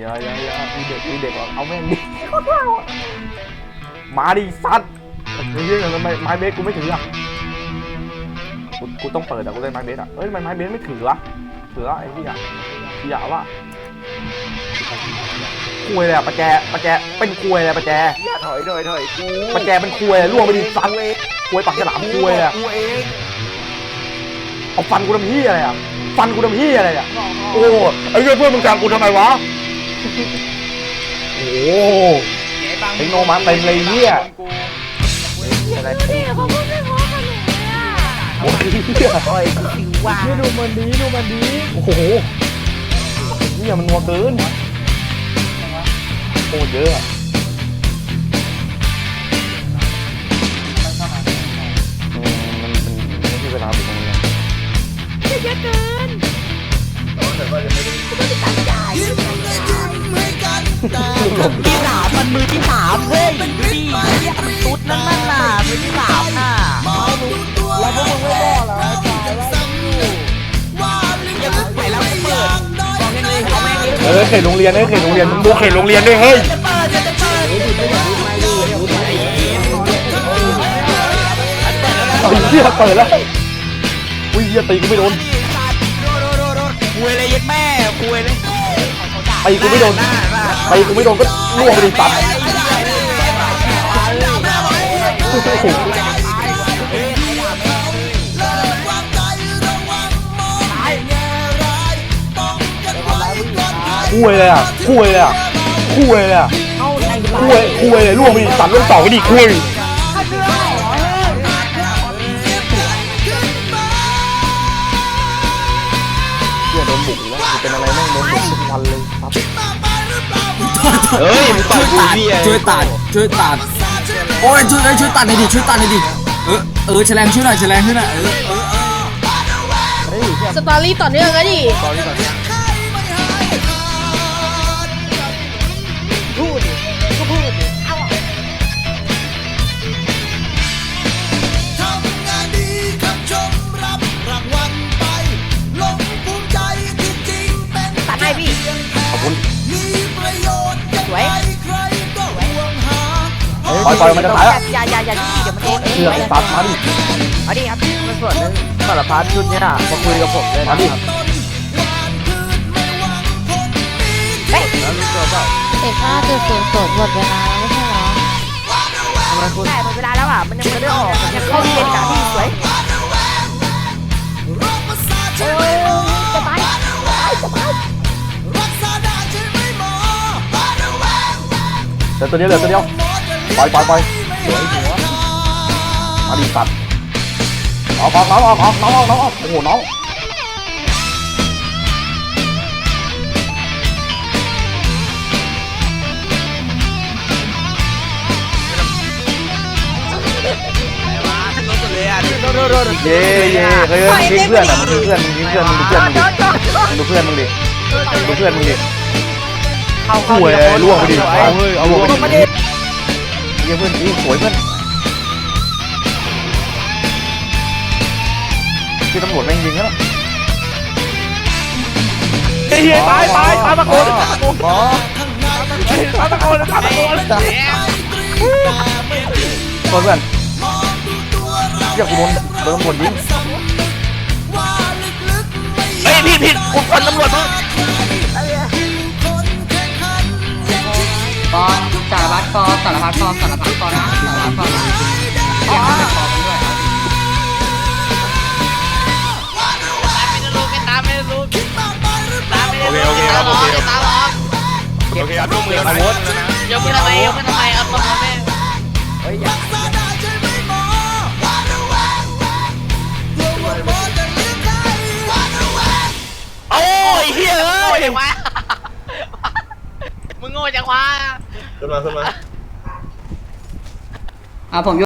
อย่าอย่าอย่ามีเด็กมีเด็กอะเอาแม่งดิมาดิสัตว์เฮ้ยทำไมไม้เบสกูไม่ถืออะกูกูต้องเปิดอะกูเล่นไม้เบสอะเอ้ยทำไมไม้เบสไม่ถือวะถือวะไอ้ที่อะอย่าวะคุยเลยอะประแจประแจเป็นคุยเลยประแจอย่าถอยถอยถอยกูประแจเป็นคุยล่วงไปดิสัตว์คุยปากฉลามคุยอะกูเองเอาฟันกูทำเหี้ยอะไรอะฟันกูทำเหี้ยอะไรอะโอ้ไอ้เหี้ยเพื่อนมึงกลางกูทำไมวะ โอ้เทคโนมาเต็มเลยเหี้ย อะไรพี่เขาพูดไม่เพราะกับหนูเลยอะโอ้ยเหี้ยถอยกูสิว่านี่ดูมันดีดูมันดีโอ้โหเหี้ยมันงัวเกินโคตรเยอะอะ ที่สามมันมือที่สามเฮ้ยดูดิเหี้ยมันตุ๊ดนั่นนั่นน่ะมือที่สามน่ะแล้วพวกมึงไม่บอกเหรออย่าเพิ่งไปแล้วเปิดเอาแม่งเลยเอาแม่งเลยเออเขตโรงเรียนเออเขตโรงเรียนมึงดูเขตโรงเรียนด้วยเฮ้ยจะเปิดจะเปิดไอ้เหี้ยเปิดแล้วอุ้ยเหี้ยตีกูไม่โดนคุยเลยยัดแม่คุยเลยตีกูไม่โดน ตีกูไม่โดนก็ล่วงไปดิตัดโอ้โหคุยเลยอะคุยเลยอะคุยเลยอะคุยคุยเลยล่วงไปดิตัดล่วงต่อไปดิคุยเหี้ยโดนบุกแล้วเป็นอะไรแม่งโดนบุกทุกวันเลยครับ เฮ้ยมึงต่อยกูพี่ช่วยตัดช่วยตัดโอ้ยช่วยเอ้ยช่วยตัดหน่อยดิช่วยตัดหน่อยดิเออเออแฉลงช่วยหน่อยแฉลงช่วยหน่อยเออเออเออสตอรี่ต่อเนื่องกันดิ ตอนนี้ตอนนี้ ปล่อยปล่อยมันจะตายแล้วอย่าอย่าอย่าที่เดี๋ยวมันโดนเชือกตัดมาดิเอาดิครับมันส่วนหนึงสารพัดชุดเนี้ยมาคุยกับผมเลยมานะดิเฮ้ยแล้วรู้ตัวเปล่าเด็กห้าจุดศูนย์ศูนย์หมดเวลาแล้วไม่ใช่เหรอทำไมคุณได้หมดเวลาแล้วอะมันยังไม่ได้ออกผมยังเข้าเรียนกับพี่สวยจะตายรักษาได้ใช่ไหมหมอเหลือตัวเดียวเหลือตัวเดียว ปล่อยปล่อยปล่อยมาดิสัตว์ออกออกน้องออกออกน้องออกน้องออกโอ้โหน้องเย่เย่เฮ้ยมึงทิ้งเพื่อนอะมึงทิ้งเพื่อนมึงทิ้งเพื่อนมึงดูเพื่อนมึงดิมึงดูเพื่อนมึงดิมึงดูเพื่อนมึงดิเข้าเข้าห่วยทีละคนล่วงไปดิสวยเอาเฮ้ยเอาล่วงไปลงมาดิดิเยี่ ยเพื่อนดีสวยเพื่อนคือตำรวจแม่งยิงแล้วเฮ้ยตายตายตายตะโกนตะโกนหมอตายตะโกนตายตะโกนเพื่อนเพื่อนเรียกกูโดนโดนตำรวจยิงเฮ้ยพี่ผิดคุณคนตำรวจมั้งปารพัดปอสารพัดปอสารพัดปอนะสารพัดปอนะเรียกมันเป็นปอมันด้วย โอเคโอเคครับโอเคครับโอเคครับร่วมมือกันนะยกมือทำไมยกมือทำไมเอาตัวแม่เฮ้ยอย่าโอ้ยเฮ้ยเอ้ยจังวะมึงโง่จังวะ ขึ้นมาขึ้นมา อะผม